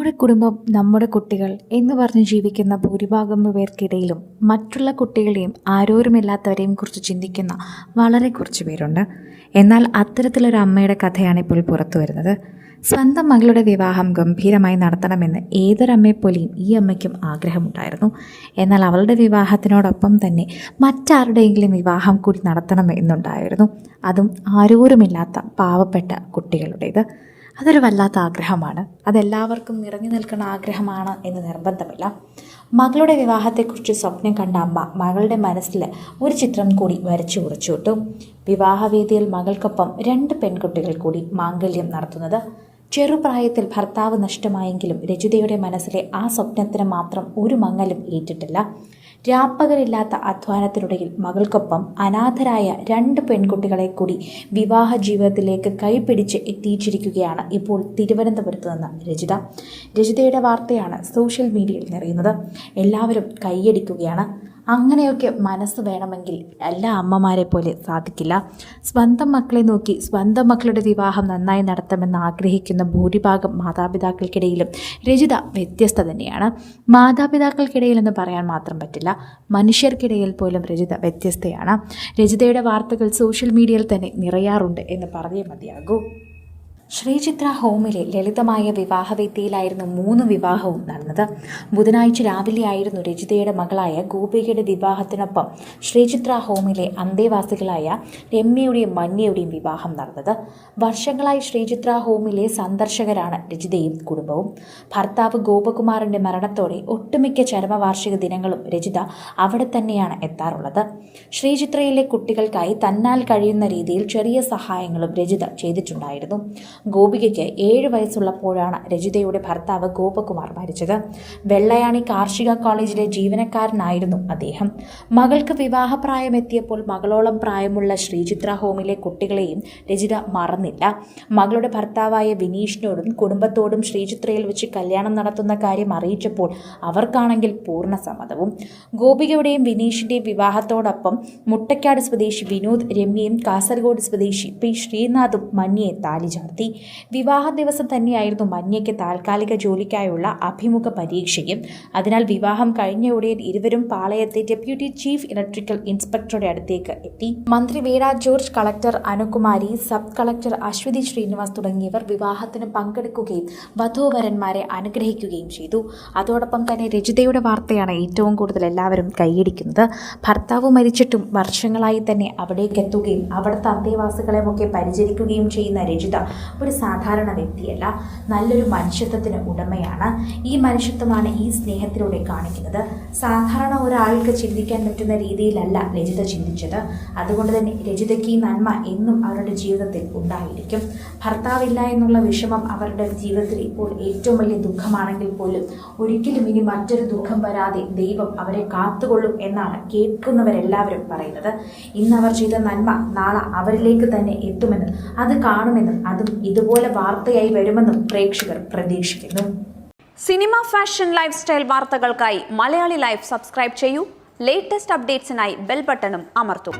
നമ്മുടെ കുടുംബം നമ്മുടെ കുട്ടികൾ എന്ന് പറഞ്ഞ് ജീവിക്കുന്ന ഭൂരിഭാഗം പേർക്കിടയിലും മറ്റുള്ള കുട്ടികളെയും ആരോരുമില്ലാത്തവരെയും കുറിച്ച് ചിന്തിക്കുന്ന വളരെ കുറച്ച് പേരുണ്ട്. എന്നാൽ അത്തരത്തിലൊരു അമ്മയുടെ കഥയാണ് ഇപ്പോൾ പുറത്തു വരുന്നത്. സ്വന്തം മകളുടെ വിവാഹം ഗംഭീരമായി നടത്തണമെന്ന് ഏതൊരമ്മയെപ്പോലെയും ഈ അമ്മയ്ക്കും ആഗ്രഹമുണ്ടായിരുന്നു. എന്നാൽ അവളുടെ വിവാഹത്തിനോടൊപ്പം തന്നെ മറ്റാരുടെയെങ്കിലും വിവാഹം കൂടി നടത്തണമെന്നുണ്ടായിരുന്നു അതും ആരോരുമില്ലാത്ത പാവപ്പെട്ട കുട്ടികളുടേത്. അതൊരു വല്ലാത്ത ആഗ്രഹമാണ്. അതെല്ലാവർക്കും നിറഞ്ഞു നിൽക്കുന്ന ആഗ്രഹമാണ് എന്ന് നിർബന്ധമില്ല. മകളുടെ വിവാഹത്തെക്കുറിച്ച് സ്വപ്നം കണ്ട അമ്മ മകളുടെ മനസ്സിൽ ഒരു ചിത്രം കൂടി വരച്ചു കുറിച്ചുവിട്ടു വിവാഹവേദിയിൽ മകൾക്കൊപ്പം രണ്ട് പെൺകുട്ടികൾ കൂടി മാംഗല്യം നടത്തുന്നത്. ചെറുപ്രായത്തിൽ ഭർത്താവ് നഷ്ടമായെങ്കിലും രജിതയുടെ മനസ്സിലെ ആ സ്വപ്നത്തിന് മാത്രം ഒരു മങ്ങലും ഏറ്റിട്ടില്ല. രാപ്പകലില്ലാത്ത അധ്വാനത്തിനിടയിൽ മകൾക്കൊപ്പം അനാഥരായ രണ്ട് പെൺകുട്ടികളെ കൂടി വിവാഹ ജീവിതത്തിലേക്ക് കൈപിടിച്ച് എത്തിച്ചിരിക്കുകയാണ് ഇപ്പോൾ തിരുവനന്തപുരത്ത് നിന്ന് രചിത. രചിതയുടെ വാർത്തയാണ് സോഷ്യൽ മീഡിയയിൽ നിറയുന്നത്. എല്ലാവരും കൈയടിക്കുകയാണ്. അങ്ങനെയൊക്കെ മനസ്സ് വേണമെങ്കിൽ എല്ലാ അമ്മമാരെ പോലെ സാധിക്കില്ല. സ്വന്തം മക്കളെ നോക്കി സ്വന്തം മക്കളുടെ വിവാഹം നന്നായി നടത്തണമെന്ന് ആഗ്രഹിക്കുന്ന ഭൂരിഭാഗം മാതാപിതാക്കൾക്കിടയിലും രചിത വ്യത്യസ്ത തന്നെയാണ്. മാതാപിതാക്കൾക്കിടയിൽ എന്ന് പറയാൻ മാത്രം പറ്റില്ല മനുഷ്യർക്കിടയിൽ പോലും രചിത വ്യത്യസ്തയാണ്. രചിതയുടെ വാർത്തകൾ സോഷ്യൽ മീഡിയയിൽ തന്നെ നിറയാറുണ്ട് എന്ന് പറഞ്ഞേ മതിയാകൂ. ശ്രീചിത്ര ഹോമിലെ ലളിതമായ വിവാഹവേദിയിലായിരുന്നു മൂന്ന് വിവാഹവും നടന്നത്. ബുധനാഴ്ച രാവിലെയായിരുന്നു രജിതയുടെ മകളായ ഗോപികയുടെ വിവാഹത്തിനൊപ്പം ശ്രീചിത്ര ഹോമിലെ അന്തേവാസികളായ രമ്യയുടെയും മന്യയുടെയും വിവാഹം നടന്നത്. വർഷങ്ങളായി ശ്രീചിത്ര ഹോമിലെ സന്ദർശകരാണ് രജിതയും കുടുംബവും. ഭർത്താവ് ഗോപകുമാറിന്റെ മരണത്തോടെ ഒട്ടുമിക്ക ചരമവാർഷിക ദിനങ്ങളും രജിത അവിടെ തന്നെയാണ് എത്താറുള്ളത്. ശ്രീചിത്രയിലെ കുട്ടികൾക്കായി തന്നാൽ കഴിയുന്ന രീതിയിൽ ചെറിയ സഹായങ്ങളും രജിത ചെയ്തിട്ടുണ്ടായിരുന്നു. ഗോപികയ്ക്ക് ഏഴ് വയസ്സുള്ളപ്പോഴാണ് രജിതയുടെ ഭർത്താവ് ഗോപകുമാർ മരിച്ചത്. വെള്ളയാണി കാർഷിക കോളേജിലെ ജീവനക്കാരനായിരുന്നു അദ്ദേഹം. മകൾക്ക് വിവാഹപ്രായമെത്തിയപ്പോൾ മകളോളം പ്രായമുള്ള ശ്രീചിത്ര ഹോമിലെ കുട്ടികളെയും രജിത മറന്നില്ല. മകളുടെ ഭർത്താവായ വിനീഷിനോടും കുടുംബത്തോടും ശ്രീചിത്രയിൽ വെച്ച് കല്യാണം നടത്തുന്ന കാര്യം അറിയിച്ചപ്പോൾ അവർക്കാണെങ്കിൽ പൂർണ സമ്മതവും. ഗോപികയുടെയും വിനീഷിന്റെയും വിവാഹത്തോടൊപ്പം മുട്ടക്കാട് സ്വദേശി വിനോദ് രമ്യയും കാസർഗോഡ് സ്വദേശി പി ശ്രീനാഥും മഞ്ഞയെ താലി ചാർത്തി. വിവാഹ ദിവസം തന്നെയായിരുന്നു മന്യയ്ക്ക് താൽക്കാലിക ജോലിക്കായുള്ള അഭിമുഖ പരീക്ഷയും. അതിനാൽ വിവാഹം കഴിഞ്ഞ ഉടനെ ഇരുവരും പാളയത്തെ ഡെപ്യൂട്ടി ചീഫ് ഇലക്ട്രിക്കൽ ഇൻസ്പെക്ടറുടെ അടുത്തേക്ക് എത്തി. മന്ത്രി Veena George collector Anukumari sub collector Ashwathi Sreenivas തുടങ്ങിയവർ വിവാഹത്തിന് പങ്കെടുക്കുകയും വധൂവരന്മാരെ അനുഗ്രഹിക്കുകയും ചെയ്തു. അതോടൊപ്പം തന്നെ രജിതയുടെ വാർത്തയാണ് ഏറ്റവും കൂടുതൽ എല്ലാവരും കൈയടിക്കുന്നത്. ഭർത്താവ് മരിച്ചിട്ടും വർഷങ്ങളായി തന്നെ അവിടേക്ക് എത്തുകയും അവിടുത്തെ അന്തേവാസികളെ ഒക്കെ പരിചരിക്കുകയും ചെയ്യുന്ന രജിത ഒരു സാധാരണ വ്യക്തിയല്ല നല്ലൊരു മനുഷ്യത്വത്തിന് ഉടമയാണ്. ഈ മനുഷ്യത്വമാണ് ഈ സ്നേഹത്തിലൂടെ കാണിക്കുന്നത്. സാധാരണ ഒരാൾക്ക് ചിന്തിക്കാൻ പറ്റുന്ന രീതിയിലല്ല രജിത ചിന്തിച്ചത്. അതുകൊണ്ട് തന്നെ രജിതയ്ക്ക് ഈ നന്മ എന്നും അവരുടെ ജീവിതത്തിൽ ഉണ്ടായിരിക്കും. ഭർത്താവില്ല എന്നുള്ള വിഷമം അവരുടെ ജീവിതത്തിൽ ഇപ്പോൾ ഏറ്റവും വലിയ ദുഃഖമാണെങ്കിൽ പോലും ഒരിക്കലും ഇനി മറ്റൊരു ദുഃഖം വരാതെ ദൈവം അവരെ കാത്തുകൊള്ളും എന്നാണ് കേൾക്കുന്നവരെല്ലാവരും പറയുന്നത്. ഇന്ന് അവർ ചെയ്ത നന്മ നാളെ അവരിലേക്ക് തന്നെ എത്തുമെന്നും അത് കാണുമെന്നും അതും ഇതുപോലെ വാർത്തയായി വരുമെന്നും പ്രേക്ഷകർ പ്രതീക്ഷിക്കുന്നു. സിനിമ ഫാഷൻ ലൈഫ് സ്റ്റൈൽ വാർത്തകൾക്കായി മലയാളി ലൈഫ് സബ്സ്ക്രൈബ് ചെയ്യൂ. ലേറ്റസ്റ്റ് അപ്ഡേറ്റ്സിനായി ബെൽ ബട്ടണും അമർത്തും.